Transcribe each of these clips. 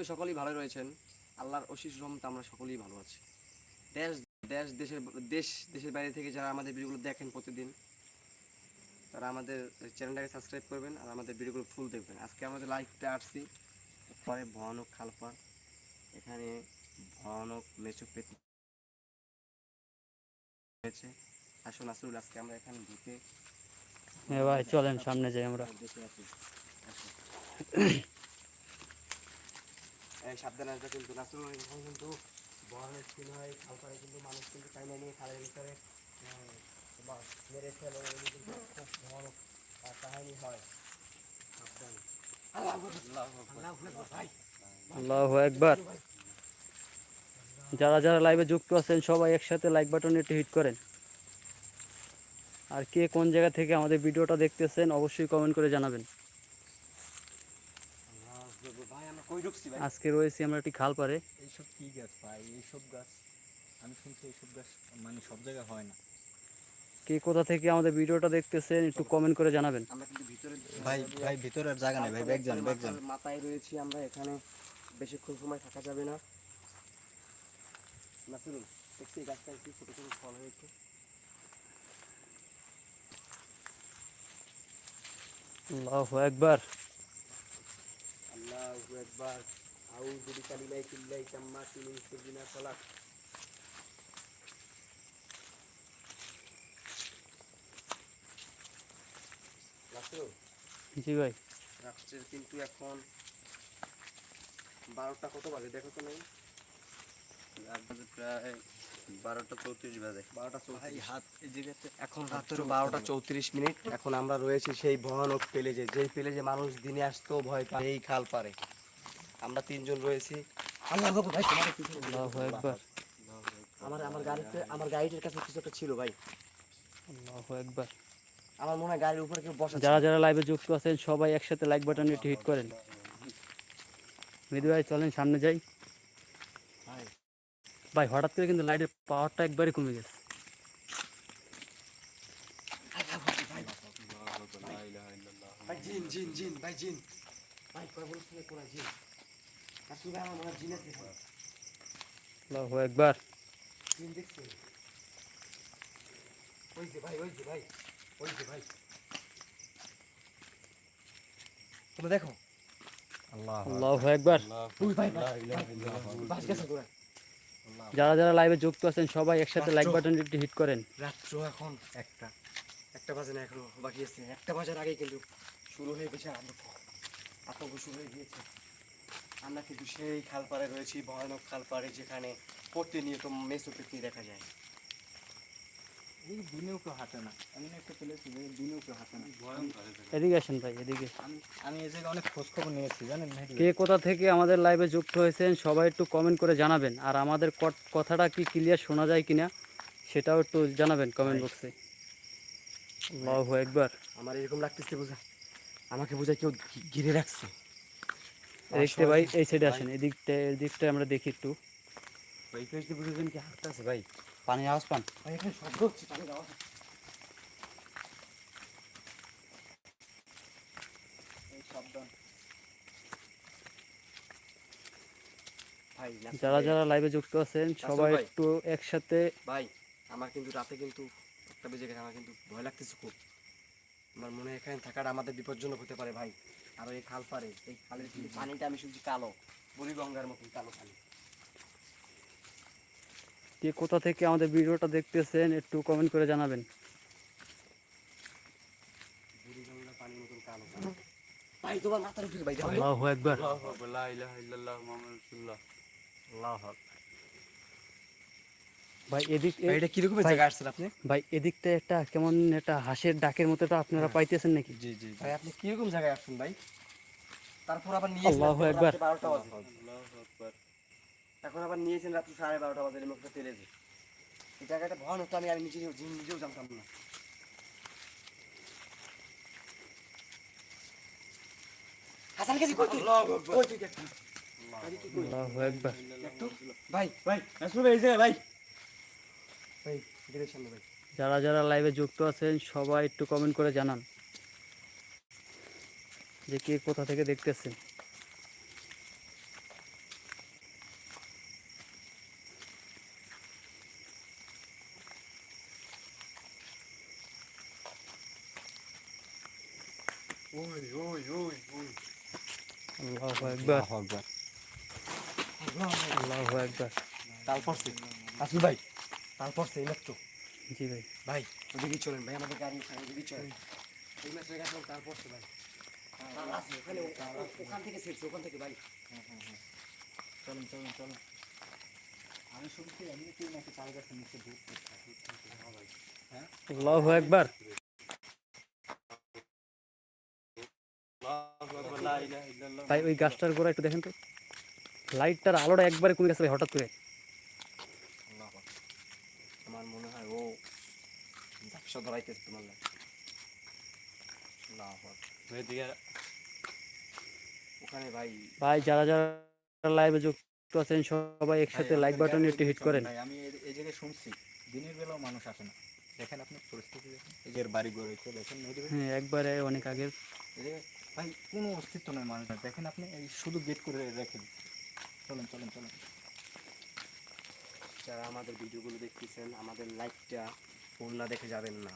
করি সকলেই ভালো রয়েছেন। আল্লাহর অশিস রহমতে আমরা সকলেই ভালো আছি। দেশ দেশ দেশের দেশ দেশের বাইরে থেকে যারা আমাদের ভিডিওগুলো দেখেন প্রতিদিন তারা আমাদের চ্যানেলটাকে সাবস্ক্রাইব করবেন আর আমাদের ভিডিওগুলো ফুল দেখবেন। আজকে আমাদের লাইভটা আসছি পরে ভয়ানক খালপার এখানে ভয়ানক মেচু পেতে হয়েছে। আসুন আসুন আজকে আমরা এখানে ঢুকে হ্যাঁ ভাই চলেন সামনে যাই আমরা দেখে আসি আসুন। এই সাবধানে আসবে কিন্তু, নাসরুল এখানে কিন্তু ছিল হয় খালপাড়ে কিন্তু মানুষ কিন্তু টাইমে নিয়ে খালের ভিতরে মেরে কিন্তু খুব কাহিনী হয়। সাবধান। আল্লাহু একবার যারা যারা লাইভে যুক্ত আছেন, সবাই একসাথে লাইক বাটনে একটু হিট করেন। আর কে কোন জায়গা থেকে আমাদের ভিডিওটা দেখতেছেন, অবশ্যই কমেন্ট করে জানাবেন আল্লাহু আকবার, ভাই আমরা কই ঢুকছি ভাই আজকে রয়েছি আমরা একটি খাল পারে এইসব কি গাছ ভাই? এইসব গাছ আমি শুনছি এইসব গাছ মানে সব জায়গায় হয় না। কে কোথা থেকে আমাদের ভিডিওটা দেখতেছেন একটু কমেন্ট করে জানাবেন। আমরা কিন্তু ভিতরে ভাই ভাই ভিতরে আর জায়গা নেই ভাই ব্যাগ যান ব্যাগ যান মাথায় রয়েছি আমরা এখানে বেশিক্ষণ সময় থাকা যাবে না। নাসরুল দেখছি এই গাছটা ছোট ছোট ফল হয়েছে। আল্লাহু একবার আল্লাহু আকবার। তাম্মাতি মিন শাররি মা খালাক নাসরুল জি ভাই। রাত্রের কিন্তু এখন বারোটা কত বাজে? দেখো তো নাই। প্রায় বারোটা চৌত্রিশ বাজে। বারোটা ভাই হাত এই এখন রাত্র বারোটা চৌত্রিশ মিনিট। এখন আমরা রয়েছি সেই ভয়ানক পেলেজে। যেই পেলেজে মানুষ দিনে আসতো ভয় পায় এই খাল পারে। আমরা তিনজন রয়েছি। আল্লাহ ভাই তোমার কিছু আমার আমার গাড়িতে আমার গাড়িটার কাছে কিছু একটা ছিল ভাই। আল্লাহু একবার আমার মনে হয় গাড়ির উপরে কেউ বসা যারা যারা লাইভে যুক্ত আছেন সবাই একসাথে লাইক বাটনে একটু হিট করেন। মেদু ভাই চলেন সামনে যাই। ভাই। হঠাৎ করে কিন্তু লাইটের পাওয়ারটা একবারে কমে গেছে। ভাই জিন জিন জিন ভাই জিন। ভাই কয় বলছি না জিন? একবার ওই যে ভাই ওই যে ভাই ওই যে ভাই। তুমি দেখো। আল্লাহ আল্লাহু একবার ওই ভাই ভাই বাস গেছে তোরা যারা যারা লাইভে যুক্ত আছেন সবাই একসাথে লাইক বাটনে একটু হিট করেন। রাত্র এখন একটা। একটা বাজে না এখনও বাকি আছে। একটা বাজার আগে কিন্তু শুরু হয়ে গেছে আতঙ্ক আতঙ্ক শুরু হয়ে গিয়েছে। আমরা কিন্তু সেই খালপাড়ে রয়েছি ভয়ানক খালপাড়ে যেখানে প্রতিনিয়ত মেসো পেতে দেখা যায়। দিনেও কেউ হাঁটে না। এমন একটা প্লেস দিনেও কেউ হাঁটে না। এদিকে আসেন ভাই এদিকে। আমি আমি এই জায়গায় অনেক খোঁজ খবর নিয়েছি জানেন কে কোথা থেকে আমাদের লাইভে যুক্ত হয়েছেন সবাই একটু কমেন্ট করে জানাবেন। আর আমাদের কথাটা কি ক্লিয়ার শোনা যায় কিনা সেটাও একটু জানাবেন কমেন্ট বক্সে আল্লাহু একবার আমার এরকম লাগতেছে বোঝা। আমাকে বোঝা কেউ ঘিরে রাখছে। দেখতে ভাই এই সাইডে আসেন এদিকটা এদিকটা আমরা দেখি একটু। ভাই ফেসটি বুঝেছেন কি হাঁটতেছে ভাই। পানি আওয়াজ পান? ভাই এখানে শব্দ হচ্ছে পানির আওয়াজ। এই যারা যারা লাইভে যুক্ত আছেন সবাই একটু একসাথে ভাই আমার কিন্তু রাতে কিন্তু একটা বেজে গেছে আমার কিন্তু ভয় লাগতেছে খুব। আমার মনে হয় এখানে থাকাটা আমাদের বিপজ্জনক হতে পারে ভাই। আর এই খাল পারে এই খালের কিন্তু পানিটা আমি শুনছি কালো বুড়িগঙ্গার মতন কালো পানি কে কোথা থেকে আমাদের ভিডিওটা দেখতেছেন একটু কমেন্ট করে জানাবেন। ভাই তোমার মাথার উপরে ভাই দেখো। আল্লাহু একবার লা ইলাহা ইল্লাল্লাহ মুহাম্মাদুর রাসূলুল্লাহ। আল্লাহ ভাই এদিক ভাই এটা কীরকম জায়গায় আসছেন আপনি? ভাই এদিকটা একটা কেমন একটা হাঁসের ডাকের মতো একটা আপনারা পাইতেছেন নাকি? জি জি ভাই আপনি কীরকম জায়গায় আসছেন ভাই? তারপর আবার নিয়ে আল্লাহু আকবার। বারোটা বাজে। আল্লাহু আকবার। এখন আবার নিয়েছেন রাত্রি সাড়ে বারোটা বাজে এর মধ্যে তেলেছে এই জায়গাটা ভয়ানক তো আমি আমি নিজেও নিজেও জানতাম না। হাসান গেছি কই তুই? কই তুই? একবার ভাই ভাই আসলে এই জায়গায় ভাই যারা যারা লাইভে যুক্ত আছেন সবাই একটু কমেন্ট করে জানান যে কে কোথা থেকে দেখতেছেন। তারপর ভাই তাল পড়ছে এই মাত্র জি ভাই। ভাই ওদিকে চলেন ভাই আমাদের গাড়ি ওখানে ওদিকে চলেন। এই মাত্র গেছে তাল পড়ছে ভাই। ওখানে ওখান থেকে ছেড়ছে ওখান থেকে ভাই। চলুন চলুন চলুন। আমি শুনছি এমনিতেই নাকি তাল গাছের নিচে ভূত আল্লাহু আকবার। ভাই ওই গাছটার গোড়া একটু দেখেন তো। লাইটটার আলোটা একবারে কমে গেছে ভাই হঠাৎ করে? আমার মনে হয় ও ব্যবসা ধরাইতেছে তোমার লাগে আল্লাহু ওখানে ভাই ভাই যারা যারা লাইভে যুক্ত আছেন সবাই একসাথে লাইক বাটন একটু হিট করেন। ভাই আমি এই- জায়গায় শুনছি দিনের বেলাও মানুষ আসে না। দেখেন আপনি পরিস্থিতি দেখেন। এই যে এর বাড়ি গড়েছে দেখেন হ্যাঁ একবারে অনেক আগের। ভাই কোনো অস্তিত্ব নয় মানুষের। দেখেন আপনি এই শুধু গেট করে রেখেন চলেন চলেন চলেন। যারা আমাদের ভিডিওগুলো দেখতেছেন আমাদের লাইকটা ফুল না দেখে যাবেন না।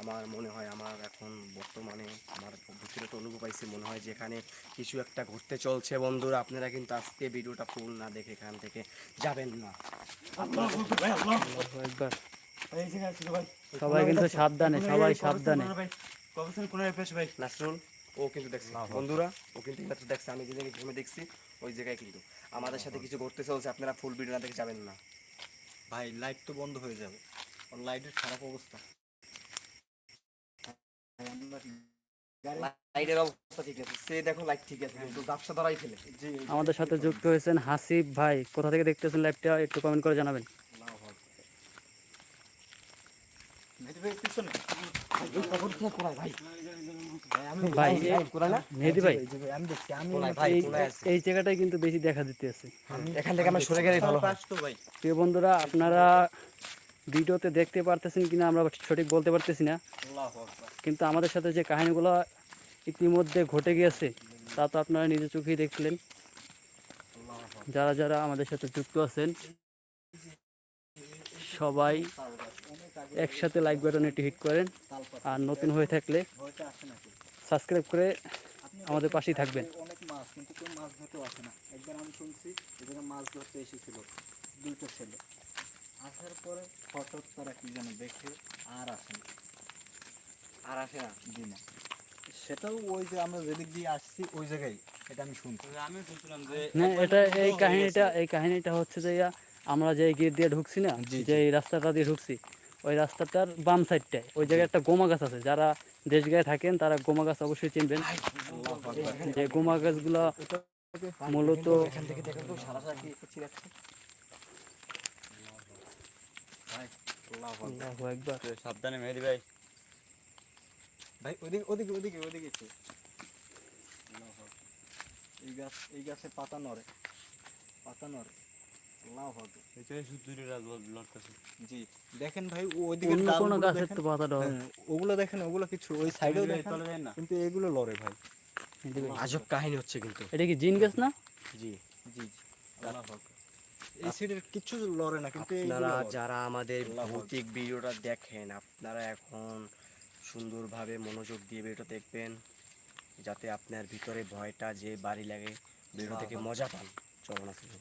আমার মনে হয় আমার এখন বর্তমানে আমার ভিতরে তো অনুভব পাইছে মনে হয় যেখানে কিছু একটা ঘুরতে চলছে। বন্ধুরা আপনারা কিন্তু আজকে ভিডিওটা ফুল না দেখে এখান থেকে যাবেন না। সবাই কিন্তু সাবধানে সবাই সাবধানে। নাসরুল ও কিন্তু দেখছে। বন্ধুরা ও কিন্তু মাত্র দেখছে। আমি যে জায়গায় ঘুমে দেখছি ওই জায়গায় কিন্তু। আমাদের সাথে কিছু ঘুরতে চলছে আপনারা ফুল ভিডিও না দেখে যাবেন না। ভাই লাইট তো বন্ধ হয়ে যাবে। ওর লাইটের খারাপ অবস্থা। লাইটের অবস্থা ঠিক আছে। সে দেখো লাইট ঠিক আছে কিন্তু ব্যবসা ধরাই ফেলে জি আমাদের সাথে যুক্ত হয়েছেন হাসিফ ভাই। কোথা থেকে দেখতেছেন লাইভটা একটু কমেন্ট করে জানাবেন মেহেদি ভাই পিছনে কোনায় ভাই ভাই আমি ভাই কোনায় না মেহেদি ভাই এই যে ভাই, আমি দেখছি আমি কোনায় ভাই এই কোনায় আছে এই জায়গাটাই কিন্তু বেশি দেখা দিতে আছে। এখান থেকে আমরা সরে গেলে ভালো পাশ তো ভাই প্রিয় বন্ধুরা আপনারা ভিডিওতে দেখতে পারতেছেন কিনা আমরা সঠিক বলতে পারতেছি না। কিন্তু আমাদের সাথে যে কাহিনীগুলো ইতিমধ্যে ঘটে গিয়েছে তা তো আপনারা নিজের চোখেই দেখলেন। যারা যারা আমাদের সাথে যুক্ত আছেন সবাই একসাথে লাইক বাটন একটু হিট করেন। আর নতুন হয়ে থাকলে সাবস্ক্রাইব করে আমাদের পাশেই থাকবেন। অনেক মাছ কিন্তু কেউ মাছ ধরতেও আসে না। একবার আমি শুনছি এখানে মাছ ধরতে এসেছিল দুইটা ছেলে। আসার পরে হঠাৎ তারা কি যেন দেখে আর আসে না আর আসে না জি সেটাও ওই যে আমরা যেদিক দিয়ে আসছি ওই জায়গায় এটা আমি শুনছি। আমি শুনছিলাম যে না এটা এই কাহিনীটা এই কাহিনীটা হচ্ছে যে আমরা যে গেট দিয়ে ঢুকছি না যে এই রাস্তাটা দিয়ে ঢুকছি ওই রাস্তাটার বাম সাইডটায় ওই জায়গায় একটা গোমা গাছ আছে। যারা দেশগায় থাকেন, তারা গোমা গাছ অবশ্যই চিনবেন। যে গোমা গাছগুলো মূলত পাতা নড়ে। পাতা নড়ে। জি দেখেন ভাই ওইদিকে কোনো গাছের তো পাতা হ্যাঁ, ওগুলো দেখেন ওগুলো কিছু ওই সাইডেও দেখেন চলে যায় না। কিন্তু এগুলো লড়ে ভাই। আজব কাহিনী হচ্ছে কিন্তু। এটা কি জিন গাছ না? জি জি জি। এই সাইডের কিছু লড়ে না কিন্তু আপনারা যারা আমাদের ভৌতিক ভিডিওটা দেখেন আপনারা এখন সুন্দরভাবে মনোযোগ দিয়ে ভিডিওটা দেখবেন যাতে আপনার ভিতরে ভয়টা যে বাড়ি লাগে ভিডিও থেকে মজা পান। চলুন আসলে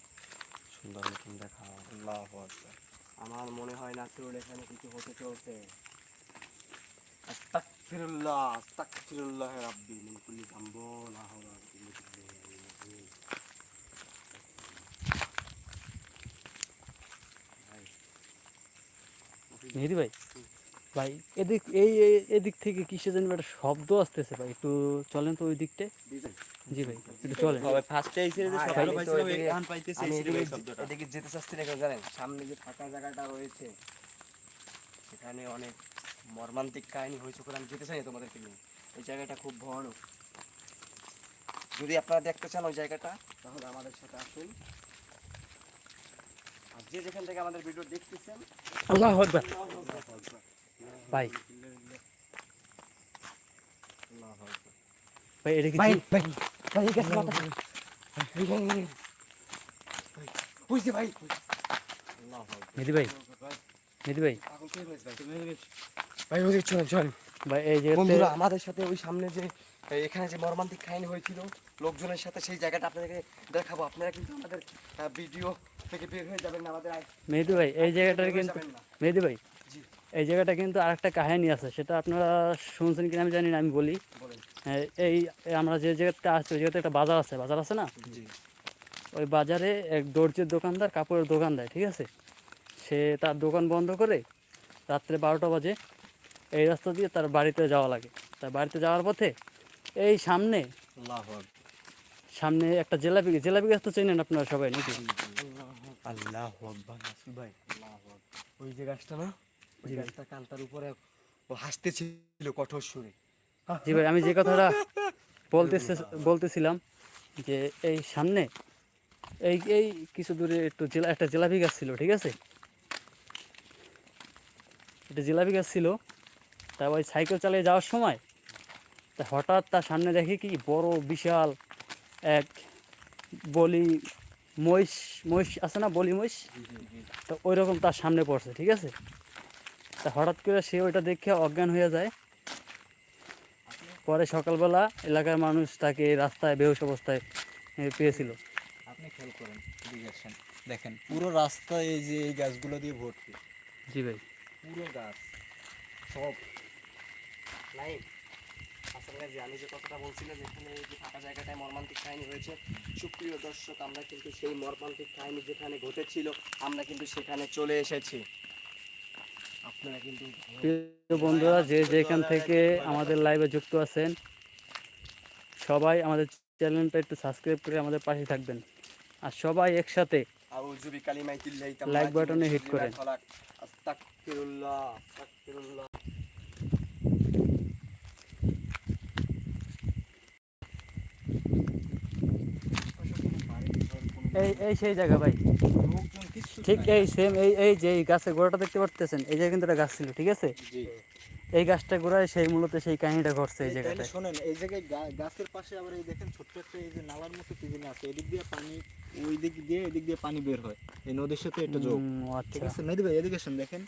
সুন্দর মতন দেখা আল্লাহ আমার মনে হয় নাসিরুল এখানে কিছু হতে চলছে। আস্তাগফিরুল্লাহ আস্তাগফিরুল্লাহ রাব্বি মিন কুল্লি যামবো লা হাওলা ওয়া কুওয়াতা ইল্লা মেহেদি ভাই? ভাই এদিক এই এই- এদিক থেকে কিসে যেন একটা শব্দ আসতেছে ভাই একটু চলেন তো ওই দিকটা জি ভাই একটু চলেন। সবাই ফার্স্টে আইছে যে সকালে আমি তো পাইছিলাম এদিকে- এখন পাইতেছি এই এদিকে শব্দটা। এদিকে যেতে চাচ্ছি না জানেন? সামনে যে ফাঁকা জায়গাটা রয়েছে সেখানে অনেক মর্মান্তিক কাহিনী হয়েছে করে আমি যেতে চাই তোমাদেরকে নিয়ে। এই জায়গাটা খুব ভয়ানক। যদি আপনারা দেখতে চান ওই জায়গাটা তাহলে আমাদের সাথে আসুন। আর যে যেখান থেকে আমাদের ভিডিও দেখতেছেন আল্লাহ আকবার। ভাই। ভাই এটা কি ভাই ভাই। ভাই গাছে মাথা বুঝছি ভাই মেহেদি ভাই মেহেদি ভাই ভাই ভাই চলেন চলেন ভাই এই বন্ধুরা আমাদের সাথে ওই সামনে যে এখানে যে মর্মান্তিক কাহিনী হয়েছিল লোকজনের সাথে সেই জায়গাটা আপনাদেরকে দেখাবো। আপনারা কিন্তু আমাদের ভিডিও থেকে বের হয়ে যাবেন না আমাদের আই- মেহেদি ভাই এই জায়গাটার কিন্তু মেহেদি ভাই এই জায়গাটা কিন্তু আরেকটা কাহিনী আছে সেটা আপনারা শুনছেন কিনা আমি জানি না আমি বলি। এই এই আমরা যে জায়গাতে আসছি ওই জায়গাতে একটা বাজার আছে বাজার আছে না? জি। ওই বাজারে এক দর্জির দোকানদার কাপড়ের দোকান দেয় ঠিক আছে? সে তার দোকান বন্ধ করে রাত্রে বারোটা বাজে এই রাস্তা দিয়ে তার বাড়িতে যাওয়া লাগে। তার বাড়িতে যাওয়ার পথে এই সামনে আল্লাহ সামনে একটা জেলাপি জেলাপি গাছ তো চেনেন আপনারা সবাই নাকি? আল্লাহ ভাই। ওই যে গাছটা না? ওই গাছটা কালটার উপরে ও হাসতেছিল কঠোর সুরে। জি ভাই, আমি যে কথাটা বলতেছে, বলতেছিলাম যে এই সামনে এই এই কিছু দূরে একটু জেলা, একটা জিলাপি গাছ ছিল, ঠিক আছে? একটা জিলাপি গাছ ছিল, তা ওই সাইকেল চালিয়ে যাওয়ার সময় তা হঠাৎ তার সামনে দেখি কি বড় বিশাল এক বলি মহিষ মহিষ আছে না বলি মহিষ? তো ওই রকম তার সামনে পড়ছে, ঠিক আছে? তা হঠাৎ করে সে ওইটা দেখে অজ্ঞান হয়ে যায়। পরে সকালবেলা এলাকার মানুষ তাকে রাস্তায় বেহুশ অবস্থায় পেয়েছিল। আপনি খেয়াল করেন আসেন। দেখেন পুরো রাস্তা এই যে এই গাছগুলো দিয়ে ভর্তি। জি ভাই। পুরো গাছ সব। নাই আসলে যে আমি যে কথাটা বলছিলাম যেখানে এই যে ফাঁকা জায়গাটায় মর্মান্তিক কাহিনী হয়েছে সুপ্রিয় দর্শক আমরা কিন্তু সেই মর্মান্তিক কাহিনী যেখানে ঘটেছিল আমরা কিন্তু সেখানে চলে এসেছি। প্রিয় বন্ধুরা, যে যেখান থেকে আমাদের লাইভে যুক্ত আছেন, সবাই আমাদের চ্যানেলটা একটু সাবস্ক্রাইব করে আমাদের পাশে থাকবেন আর সবাই একসাথে আউযু বিকালিমাতিল্লাহি হিট করেন। এই এই সেই জায়গা ভাই ঠিক এই সেম এই এই যে এই গাছের গোড়াটা দেখতে পারতেছেন এই জায়গায় কিন্তু একটা গাছ ছিল ঠিক আছে? এই গাছটা গোড়ায় সেই মূলত সেই কাহিনীটা ঘটছে এই তাহলে শোনেন এই জায়গায় গাছের পাশে আবার এই দেখেন ছোট্ট একটা এই যে নালার মতো কি জানি আছে এদিক দিয়ে পানি ওই দিক দিয়ে এদিক দিয়ে পানি বের হয়। এই নদীর সাথে এটা যোগ। ঠিক আচ্ছা। আছে? মেহেদি ভাই এদিকে আসেন দেখেন।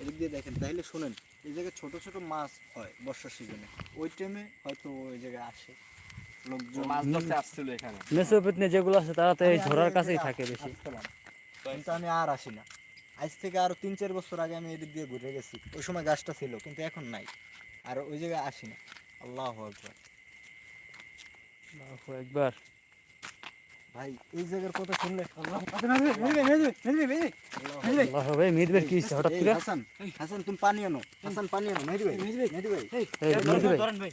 এদিক দিয়ে দেখেন। তাহলে শোনেন এই জায়গায় ছোট ছোট মাছ হয় বর্ষার সিজনে ওই টাইমে হয়তো ওই জায়গায় আসে। লোকজন মাছ ধরতে আসছিল এখানে। মেসোপেতনে যেগুলো আছে তারা তো এই ঝোড়ার কাছেই থাকে বেশি। কিন্তু আমি আর আসি না। আজ থেকে আরও তিন চার বছর আগে আমি এদিক দিয়ে ঘুরে গেছি। ওই সময় গাছটা ছিল কিন্তু এখন নাই। আর ওই জায়গায় আসি না। আল্লাহ আকবার। একবার ভাই এই জায়গার কথা শুনলে আল্লাহ আল্লাহ ভাই মিদবের কি হয়েছে হঠাৎ করে। হাসান হাসান তুমি পানি আনো। হাসান পানি আনো। মেহেদি ভাই মেহেদি ভাই মেহেদি ভাই।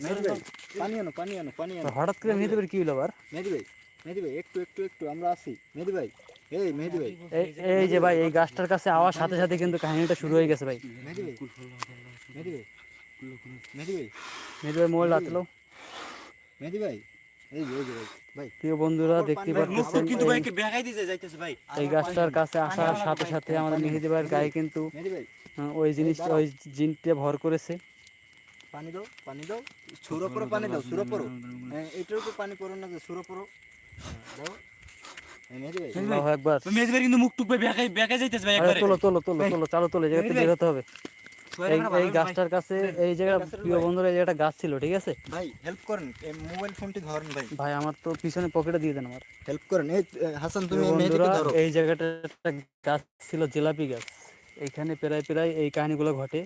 মেহেদি ভাই। পানি আনো পানি আনো পানি আনো। হঠাৎ করে মেহেদিবের কি হলো আবার? মেহেদি ভাই মেহেদি ভাই একটু একটু একটু আমরা আসি। মেহেদি ভাই এই মেহেদি ভাই। এই এই যে ভাই এই গাছটার কাছে আওয়াজ সাথে সাথে কিন্তু কাহিনীটা শুরু হয়ে গেছে ভাই। মেহেদি ভাই। মেহেদি ভাই। মেহেদি ভাই। মেহেদি ভাই মোবাইল রাখল মেহেদি ভাই। প্রিয় বন্ধুরা দেখতে পাচ্ছেন এই- গাছটার কাছে আসার সাথে সাথে আমাদের মেহেদি ভাইয়ের গায়ে কিন্তু ভাই। ওই জিনিস ওই জিনটা ভর করেছে। পানি দাও পানি দাও। সুরো পানি দাও সুরো হ্যাঁ এটার উপর পানি পড়ো না যে সুরো পরো হ্যাঁ, দাও। ভাই আল্লাহু একবার। মেয়েদের বাড়ি কিন্তু মুখ টুক ভাই বেগাই বেগাই ভাই আরে একবারে। তোলো তোলো তোলো তোলো চালো তোলো জায়গাতে বের হতে হবে। এই এই গাছটার কাছে এই জায়গা প্রিয় বন্ধুরা এই জায়গাটা গাছ ছিল ঠিক আছে? ভাই হেল্প করেন। এই মোবাইল ফোনটি ধরেন ভাই। ভাই আমার তো পিছনে পকেটে দিয়ে দেন আমার। হেল্প করেন। এই হাসান তুমি মেহেদিকে ধরো। এই জায়গাটা একটা গাছ ছিল জিলাপি গাছ। এইখানে প্রায় প্রায় এই কাহিনীগুলো ঘটে।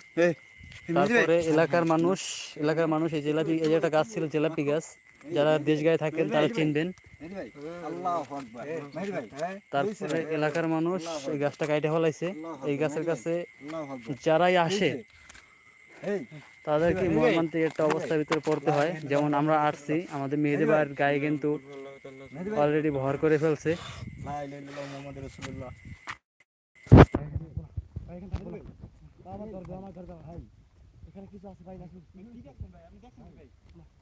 তারপরে এলাকার মানুষ এলাকার মানুষ এই জিলাপি এই যে একটা গাছ ছিল জিলাপি গাছ। যারা দেশ গায়ে থাকেন তারা চিনবেন। মেহেদি ভাই আল্লাহু আকবার মেহেদি ভাই। তারপরে এলাকার মানুষ এই গাছটা কাইটে ফলাইছে। এই গাছের কাছে যারাই আসে তাদেরকে মর্মান্তিক একটা অবস্থার ভিতরে পড়তে হয়। যেমন আমরা আসছি আমাদের মেয়েদের বাড়ির গায়ে কিন্তু অলরেডি ভর করে ফেলছে। লা ইলাহা ইল্লাল্লাহ মুহাম্মাদুর রাসূলুল্লাহ। ভাই এই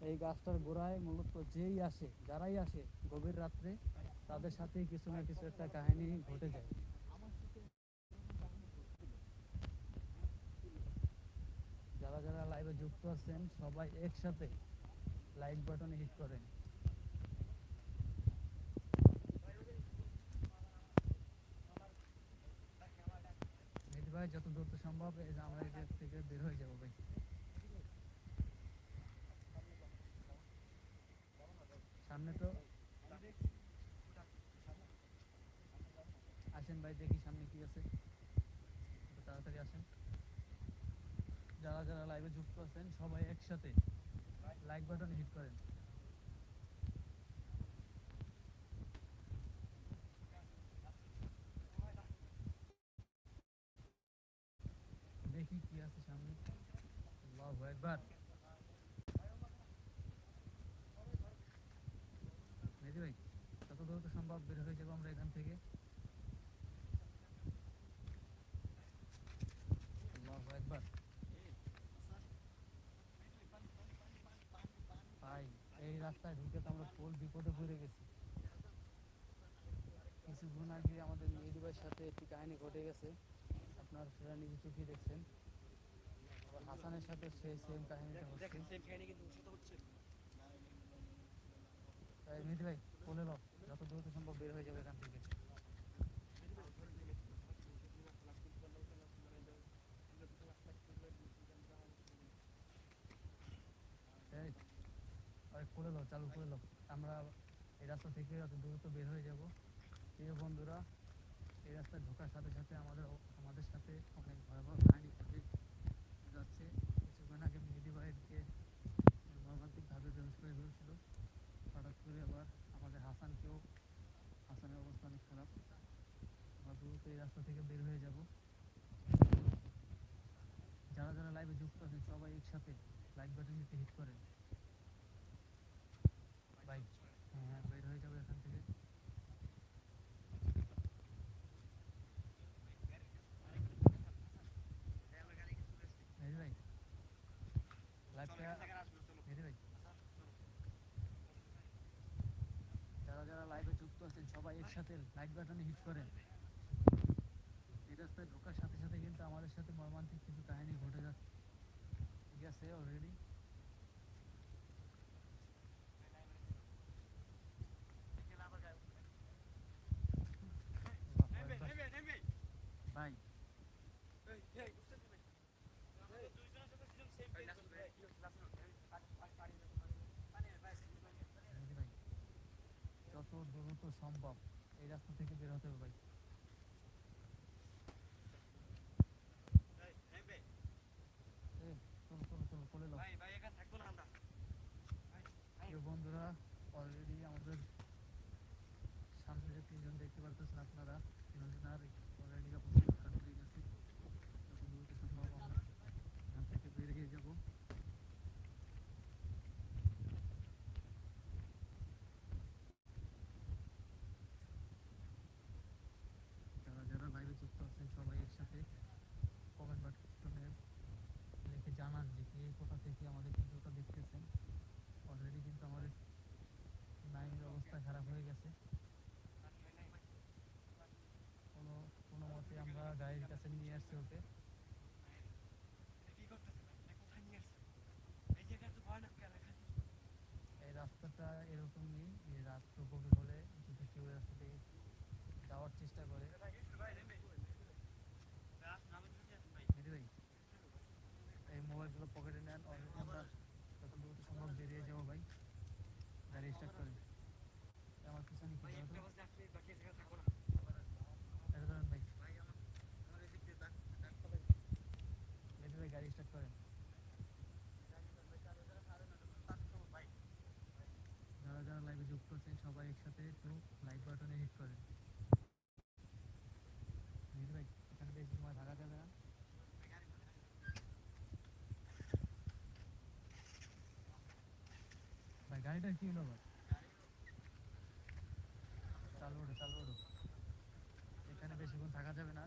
এই গাছটার গোড়ায় মূলত যেই আসে, যারাই আসে গভীর রাত্রে, তাদের সাথে কিছু না কিছু একটা কাহিনী ঘটে যায়। যারা যারা লাইভে যুক্ত আছেন, সবাই একসাথে লাইক বাটনে হিট করেন। ভাই, যত সম্ভব আমরা থেকে বের হয়ে যাব ভাই। সামনে তো আসেন ভাই, দেখি সামনে কি আছে। তাড়াতাড়ি আসেন। যারা যারা লাইভে যুক্ত আছেন, সবাই একসাথে লাইক বাটন হিট করেন দেখি কি আছে সামনে আল্লাহু একবার মেহেদি ভাই, যত সম্ভব বের হয়ে যাব আমরা এখান থেকে। একবার এই রাস্তায় ঢুকে তো আমরা ফুল বিপদে পড়ে গেছি। কিছুক্ষণ আগে আমাদের মেহেদি সাথে একটি কাহিনী ঘটে গেছে। আপনার সেটা নিজে চোখে দেখছেন। হাসানের সাথে সেই সেম কাহিনীটা হচ্ছে। মেহেদি ভাই বলে নাও যত দ্রুত সম্ভব বের হয়ে যাবে এখান থেকে। করে দাও চালু করে দাও। আমরা এই রাস্তা থেকে অত দ্রুত বের হয়ে যাব প্রিয় বন্ধুরা এই রাস্তায় ঢোকার সাথে সাথে আমাদের আমাদের সাথে অনেক ভয়াবহ কাহিনী যাচ্ছে। কিছুক্ষণ আগে মেহেদি ভাইকে মর্মান্তিকভাবে বেহুশ করে ফেলছিল হঠাৎ করে আবার আমাদের হাসানকেও, হাসানের অবস্থা অনেক খারাপ। আমরা দ্রুত এই রাস্তা থেকে বের হয়ে যাব। যারা যারা লাইভে যুক্ত আছেন সবাই একসাথে লাইক বাটনটি হিট করেন। ভাই হ্যাঁ বের হয়ে যাবে এখান থেকে মেহেদি ভাই লাইভটা মেহেদি ভাই যারা যারা লাইভে যুক্ত আছেন সবাই একসাথে লাইট বাটনে হিট করেন। এই রাস্তায় ঢোকার সাথে সাথে কিন্তু আমাদের সাথে মর্মান্তিক কিছু কাহিনী ঘটে যাচ্ছে। ঠিক আছে অলরেডি ভাই মেহেদি ভাই যত সম্ভব এই রাস্তা থেকে বের হতে হবে ভাই। বন্ধুরা অলরেডি আমাদের সামনে যে তিনজন দেখতে পারতেছেন আপনারা তিনজনের অলরেডি অবস্থা খারাপ হয়ে গেছে যত দ্রুত সম্ভব আমরা এখান থেকে বেরিয়ে যাব যারা যারা লাইভে যুক্ত আছেন সবাই একসাথে কমেন্ট বাটনে লিখে যে কে কোথা থেকে আমাদের ভিডিওটা দেখতেছেন। অলরেডি কিন্তু আমাদের নাইমের অবস্থা খারাপ হয়ে গেছে। কোনো কোনো মতে আমরা গাড়ির কাছে নিয়ে আসছি ওকে। এই রাস্তাটা এরকমই এই রাত্র গভীর হলে যদি কেউ রাস্তা দিয়ে যাওয়ার চেষ্টা করে মেহেদি ভাই এই মোবাইলগুলো পকেটে নেন অলরেডি আমরা যত দ্রুত সম্ভব বেরিয়ে যাব ভাই। গাড়ি স্টার্ট করেন। আমার পিছনে কি এটা ধরেন ভাই। ভাই গাড়ি স্টার্ট করেন। যারা যারা লাইভে যুক্ত আছেন সবাই একসাথে একটু লাইক বাটনে হিট করেন মেহেদি ভাই এখানে বেশি সময় থাকা যাবে না ভাই গাড়িটা কি হলো চালু ওঠো চালু ওঠো। এখানে বেশিক্ষণ থাকা যাবে না।